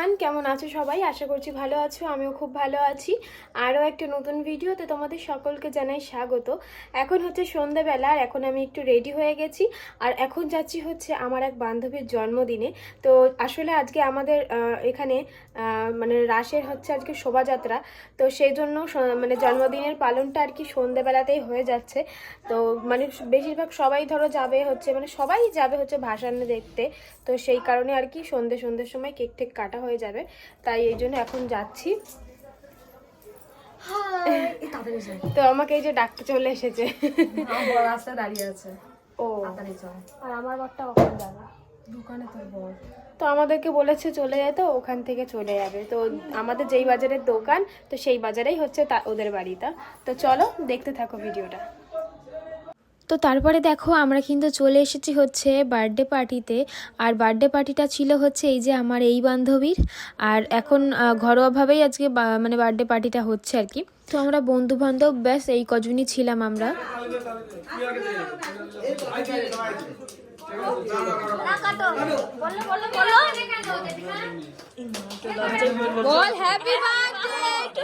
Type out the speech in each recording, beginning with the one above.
Everyone কেমন আছো সবাই? আশা করছি ভালো আছো, আমিও খুব ভালো আছি। আরও একটা নতুন ভিডিওতে তোমাদের সকলকে জানাই স্বাগত। এখন হচ্ছে সন্ধেবেলা আর এখন আমি একটু রেডি হয়ে গেছি। আর এখন যাচ্ছি হচ্ছে আমার এক বান্ধবীর জন্মদিনে। তো আসলে আজকে আমাদের এখানে মানে রাসের হচ্ছে আজকে শোভাযাত্রা। তো সেই জন্য মানে জন্মদিনের পালনটা আর কি সন্ধেবেলাতেই হয়ে যাচ্ছে। তো মানে বেশিরভাগ সবাই ধরো যাবে হচ্ছে মানে সবাই যাবে হচ্ছে ভাসানে দেখতে। তো সেই কারণে আর কি সন্ধে সন্ধ্যের সময় কেক টেক কাটা যাবে। তাই এই জন্য এখন যাচ্ছি। তো আমাকে এই যে ডাকতে চলে এসেছে। বড় দাঁড়িয়ে আছে। ও। আর আমার বারটা কখন যাবে দোকানে তোর বর। তো আমাদেরকে বলেছে চলে যেতে ওখান থেকে চলে যাবে। তো আমাদের যেই বাজারের দোকান তো সেই বাজারেই হচ্ছে তা ওদের বাড়িটা। তো চলো দেখতে থাকো ভিডিওটা। তো তারপরে দেখো আমরা কিন্তু চলে এসেছি হচ্ছে বার্থডে পার্টিতে আর বার্থডে পার্টিটা ছিল হচ্ছে এই যে আমার এই বান্ধবীর। আর এখন ঘরোয়াভাবেই আজকে মানে বার্থডে পার্টিটা হচ্ছে আর কি। তো আমরা বন্ধু বান্ধব ব্যাস এই কজনই ছিলাম আমরা। বল হ্যাপি বার্থডে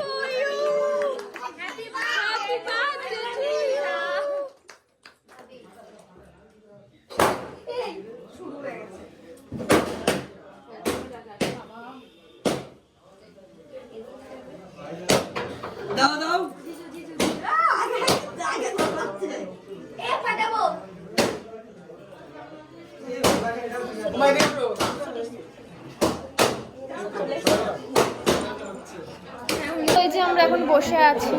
দাও দাও। তো যে আমরা এখন বসে আছি।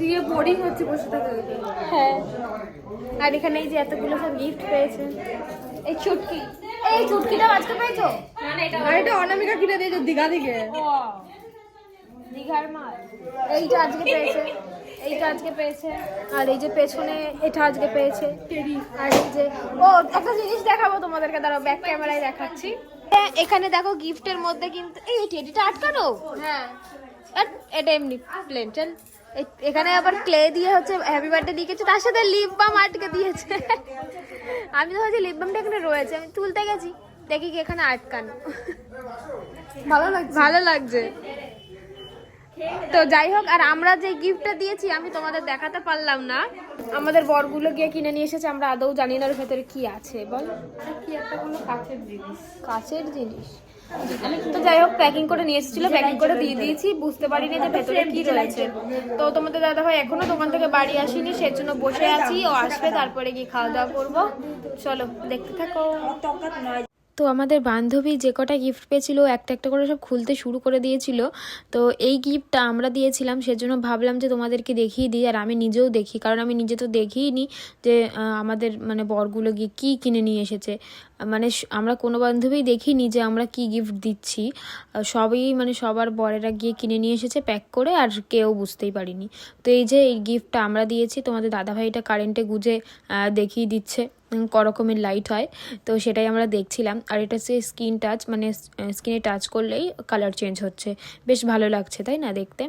দিয়ে বোরিং হচ্ছে বসে থাকতে হ্যাঁ। আর এখানে এই যে এতগুলো সব গিফট পেয়েছে। এই চুটকি। এই চুটকিটা আজকে পেয়েছ? আর এটা অনামিকা কিনে দিয়েছে দীঘা থেকে। দীঘার মাল। এইটা আজকে পেয়েছে। এইটা আজকে পেয়েছে। আর এই যে পেছনে এটা আজকে পেয়েছে। আর এই যে ও একটা জিনিস দেখাবো তোমাদেরকে দাঁড়াও ব্যাক ক্যামেরায় দেখাচ্ছি। হ্যাঁ, এখানে দেখো গিফটের মধ্যে কিন্তু এই টেডিটা আটকানো? হ্যাঁ। এটা এমনি প্লেন চল। এখানে আবার ক্লে দিয়ে হচ্ছে হ্যাপি বার্থডে লিখেছে তার সাথে লিপ বাম আটকে দিয়েছে। আমি তো ভাবছি লিপ বামটা এখানে রয়েছে আমি তুলতে গেছি। দেখি কি এখানে আটকানো। ভালো লাগছে। ভালো লাগছে। তো যাই হোক, আর আমরা যে গিফটটা দিয়েছি, আমি তোমাদের দেখাতে পারলাম না। আমাদের বরগুলো গিয়ে কিনে নিয়ে এসেছে, আমরা আদৌ জানি না ওর ভেতরে কি আছে, বল। কাছের জিনিস। তো যাই হোক প্যাকিং করে নিয়ে এসেছিল প্যাকিং করে দিয়ে দিয়েছি, বুঝতে পারিনি যে ভেতরে কি রয়েছে। তো তোমাদের দাদা ভাই এখনও দোকান থেকে বাড়ি আসেনি সেই জন্য বসে আছি, ও আসবে, তারপরে গিয়ে খাওয়া দাওয়া করব। চলো, দেখতে থাকো। তো আমাদের বান্ধবী যে কটা গিফট পেয়েছিল, একটা একটা করে সব খুলতে শুরু করে দিয়েছিল। তো এই গিফটটা আমরা দিয়েছিলাম, সেজন্য ভাবলাম যে তোমাদেরকে দেখিয়ে দিই, আর আমি নিজেও দেখি। কারণ আমি নিজে তো দেখিইনি যে আমাদের মানে বরগুলো গিয়ে কী কিনে নিয়ে এসেছে। মানে আমরা কোনো বান্ধবী দেখিনি যে আমরা কি গিফট দিচ্ছি। সবই মানে সবার বরেরা গিয়ে কিনে নিয়ে এসেছে প্যাক করে, আর কেউ বুঝতেই পারিনি। তো এই যে এই গিফটটা আমরা দিয়েছি, তোমাদের দাদাভাইটা কারেন্টে গুজে দেখিয়ে দিচ্ছে। উম, ক রকমের লাইট হয়। তো সেটাই আমরা দেখছিলাম। আর এটা হচ্ছে স্কিন টাচ মানে স্কিনে টাচ করলেই কালার চেঞ্জ হচ্ছে। বেশ ভালো লাগছে তাই না দেখতে?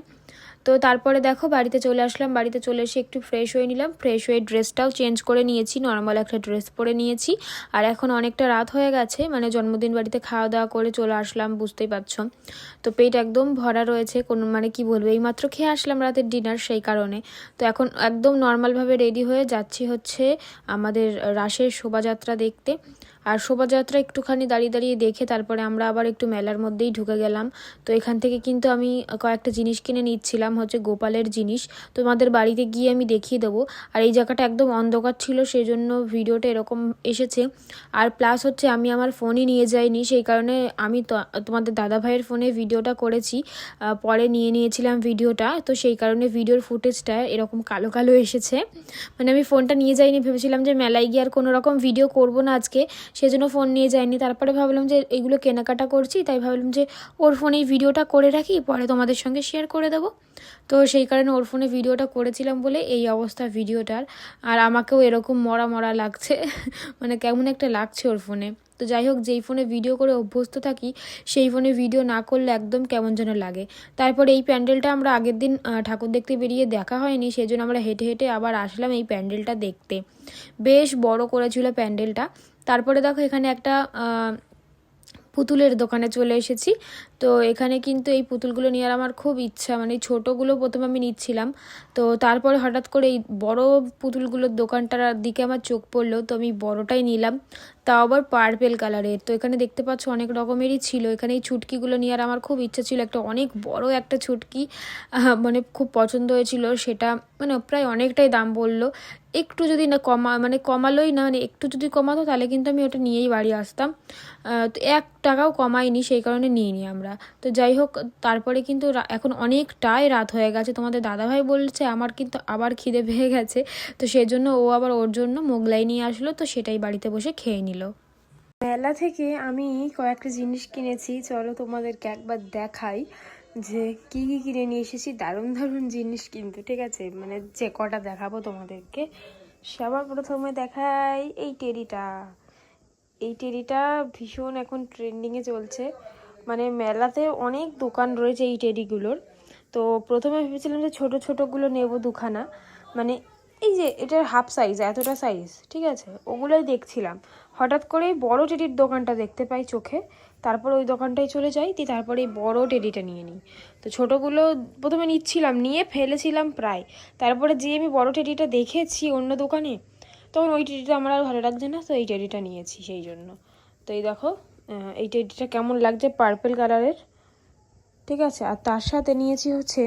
তো তারপরে দেখো বাড়িতে চলে আসলাম, বাড়িতে চলে এসে একটু ফ্রেশ হয়ে নিলাম। ফ্রেশ হয়ে ড্রেসটাও চেঞ্জ করে নিয়েছি নর্মাল একটা ড্রেস পরে নিয়েছি। আর এখন অনেকটা রাত হয়ে গেছে মানে জন্মদিন বাড়িতে খাওয়া দাওয়া করে চলে আসলাম, বুঝতেই পারছ। তো পেট একদম ভরা রয়েছে, কোনো মানে কি বলব, এইমাত্র খেয়ে আসলাম রাতের ডিনার সেই কারণে। তো এখন একদম নর্মালভাবে রেডি হয়ে যাচ্ছি হচ্ছে আমাদের রাসের শোভাযাত্রা দেখতে। আর শোভাযাত্রা একটুখানি দাঁড়িয়ে দাঁড়িয়ে দেখে তারপরে আমরা আবার একটু মেলার মধ্যেই ঢুকে গেলাম। তো এখান থেকে কিন্তু আমি কয়েকটা জিনিস কিনে নিচ্ছিলাম। হচ্ছে গোপালের জিনিস। তোমাদের বাড়িতে গিয়ে আমি দেখিয়ে দেবো। আর এই জায়গাটা একদম অন্ধকার ছিল সেই জন্য ভিডিওটা এরকম এসেছে। আর প্লাস হচ্ছে আমি আমার ফোনই নিয়ে যাইনি, সেই কারণে আমি তোমাদের দাদা ভাইয়ের ফোনে ভিডিওটা করেছি। পরে নিয়ে নিয়েছিলাম ভিডিওটা, তো সেই কারণে ভিডিওর ফুটেজটা এরকম কালো কালো এসেছে। মানে আমি ফোনটা নিয়ে যাইনি, ভেবেছিলাম যে মেলায় গিয়ে আর কোনো রকম ভিডিও করব না আজকে, সেজন্য ফোন নিয়ে যাইনি। তারপরে ভাবলাম যে এগুলো কেনাকাটা করছি, তাই ভাবলাম যে ওর ফোনেই ভিডিওটা করে রাখি, পরে তোমাদের সঙ্গে শেয়ার করে দেবো। তো সেই কারণে ওর ফোনে ভিডিওটা করেছিলাম বলে এই অবস্থা ভিডিওটার। আর আমাকেও এরকম মরা মরা লাগছে মানে কেমন একটা লাগছে ওর ফোনে। তো যাই হোক, যেই ফোনে ভিডিও করে অভ্যস্ত থাকি, সেই ফোনে ভিডিও না করলে একদম কেমন যেন লাগে। তারপর এই প্যান্ডেলটা আমরা আগের দিন ঠাকুর দেখতে বেরিয়ে দেখা হয়নি সেই জন্য আমরা হেঁটে হেঁটে আবার আসলাম এই প্যান্ডেলটা দেখতে। বেশ বড় করেছিল প্যান্ডেলটা। তারপরে দেখো এখানে একটা পুতুলের দোকানে চলে এসেছি। তো এখানে কিন্তু এই পুতুলগুলো নেওয়ার আমার খুব ইচ্ছা মানে ছোটগুলো প্রথমে আমি নিচ্ছিলাম। তো তারপরে হঠাৎ করে এই বড় পুতুলগুলোর দোকানটার দিকে আমার চোখ পড়ল, তো আমি বড়টাই নিলাম। তাও আবার পার্পেল কালারের তো এখানে দেখতে পাচ্ছ অনেক রকমেরই ছিল। এখানে এই ছুটকিগুলো নেওয়ার আমার খুব ইচ্ছা ছিল একটা অনেক বড় একটা ছুটকি মানে খুব পছন্দ হয়েছিল। সেটা মানে প্রায় অনেকটাই দাম বলল। একটু যদি না কমা মানে কমালোই না মানে একটু যদি কমাতো তাহলে কিন্তু আমি ওটা নিয়েই বাড়ি আসতাম। তো এক টাকাও কমাইনি, সেই কারণে নিইনি আমরা। তো যাই হোক, তারপরে কিন্তু এখন অনেকটাই রাত হয়ে গেছে। তোমাদের দাদাভাই বলছে, আমার কিন্তু আবার খিদে পেয়ে গেছে। তো সেই জন্য ও আবার ওর জন্য মোগলাই নিয়ে আসলো। তো সেটাই বাড়িতে বসে খেয়ে নিল। মেলা থেকে আমি কয়েকটা জিনিস কিনেছি। চলো তোমাদেরকে একবার দেখাই যে কি কি কিনে নিয়ে এসেছি। দারুণ দারুণ জিনিস কিন্তু, ঠিক আছে? মানে যে কটা দেখাবো তোমাদেরকে। সবার প্রথমে দেখাই এই টেরিটা এই টেরিটা ভীষণ এখন ট্রেন্ডিংয়ে চলছে। মানে মেলাতে অনেক দোকান রয়েছে এই টেরিগুলোর তো প্রথমে ভেবেছিলাম যে ছোটো ছোটোগুলো নেব দুখানা। মানে এই যে এটার হাফ সাইজ, এতটা সাইজ, ঠিক আছে? ওগুলোই দেখছিলাম। হঠাৎ করে বড় টেডির দোকানটা দেখতে পাই চোখে। তারপর ওই দোকানটায় চলে যাই, দিয়ে তারপরে এই বড় টেডিটা নিয়ে নিই। তো ছোটোগুলো প্রথমে নিচ্ছিলাম, নিয়ে ফেলেছিলাম প্রায়। তারপরে যে আমি বড় টেডিটা দেখেছি অন্য দোকানে, তখন ওই টেডিটা আমার আর ভালো লাগছে না, তো এই টেডিটা নিয়েছি সেই জন্য। তো এই দেখো এই টেডিটা কেমন লাগছে পার্পেল কালারের ঠিক আছে? আর তার সাথে নিয়েছি হচ্ছে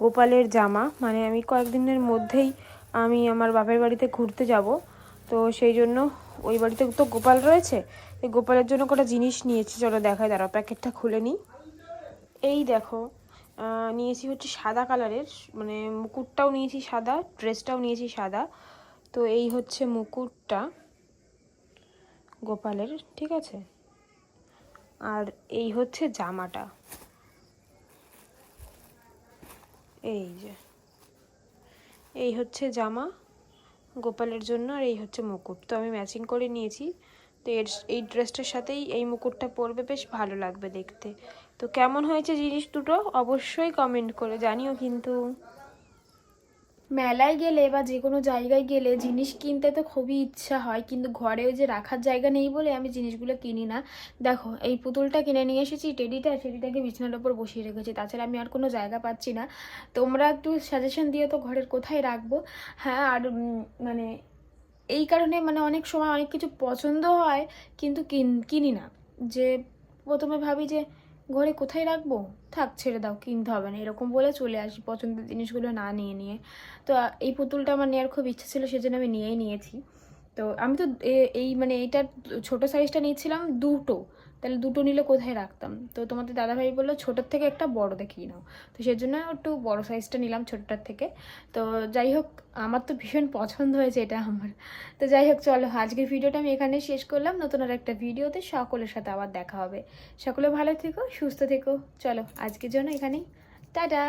গোপালের জামা মানে আমি কয়েকদিনের মধ্যেই আমি আমার বাপের বাড়িতে ঘুরতে যাব। তো সেই জন্য ওই বাড়িতে তো গোপাল রয়েছে এই গোপালের জন্য কটা জিনিস নিয়েছি, চলো দেখাই, দাঁড়াও, প্যাকেটটা খুলে নিই। এই দেখো নিয়েছি হচ্ছে সাদা কালারের মানে মুকুটটাও নিয়েছি সাদা, ড্রেসটাও নিয়েছি সাদা। তো এই হচ্ছে মুকুটটা গোপালের, ঠিক আছে? আর এই হচ্ছে জামাটা। এই যে, এই হচ্ছে জামা গোপালের জন্য আর এই হচ্ছে মুকুট। তো আমি ম্যাচিং করে নিয়েছি। তো এর, এই ড্রেসটার সাথেই এই মুকুটটা পরবে, বেশ ভালো লাগবে দেখতে। তো কেমন হয়েছে জিনিস দুটো অবশ্যই কমেন্ট করে জানিও কিন্তু। মেলায় গেলে বা যে কোনো জায়গায় গেলে জিনিস কিনতে তো খুবই ইচ্ছা হয়, কিন্তু ঘরে ওই যে রাখার জায়গা নেই বলে আমি জিনিসগুলো কিনি না। দেখো, এই পুতুলটা কিনে নিয়ে এসেছি টেডিটা, টেডিটাকে বিছানার ওপর বসিয়ে রেখেছি। তাছাড়া আমি আর কোনো জায়গা পাচ্ছি না। তোমরা একটু সাজেশন দিও তো ঘরের কোথায় রাখব। হ্যাঁ আর মানে এই কারণে মানে অনেক সময় অনেক কিছু পছন্দ হয়, কিন্তু কিন- কিনি না। যে প্রথমে ভাবি যে ঘরে কোথায় রাখব? থাক, ছেড়ে দাও, কিনতে হবে না। এরকম বলে চলে আসি, পছন্দের জিনিসগুলো না নিয়ে নিয়ে। তো এই পুতুলটা আমার নেওয়ার খুব ইচ্ছা ছিল, সেজন্য আমি নিয়েই নিয়েছি। তো আমি তো এই মানে এইটার ছোটো সাইজটা নিয়েছিলাম দুটো। তাহলে দুটো নিলে কোথায় রাখতাম? তো তোমাদের দাদাভাই বলল, ছোটোর থেকে একটা বড় দেখিয়ে নাও। তো সেজন্য একটু বড় সাইজটা নিলাম ছোটটার থেকে। তো যাই হোক, আমার তো ভীষণ পছন্দ হয়েছে এটা আমার। তো যাই হোক, চলো আজকের ভিডিওটা আমি এখানে শেষ করলাম। নতুন আর একটা ভিডিওতে সকলের সাথে আবার দেখা হবে। সকলে ভালো থেকো, সুস্থ থেকো। চলো আজকের জন্য এখানেই। টাটা!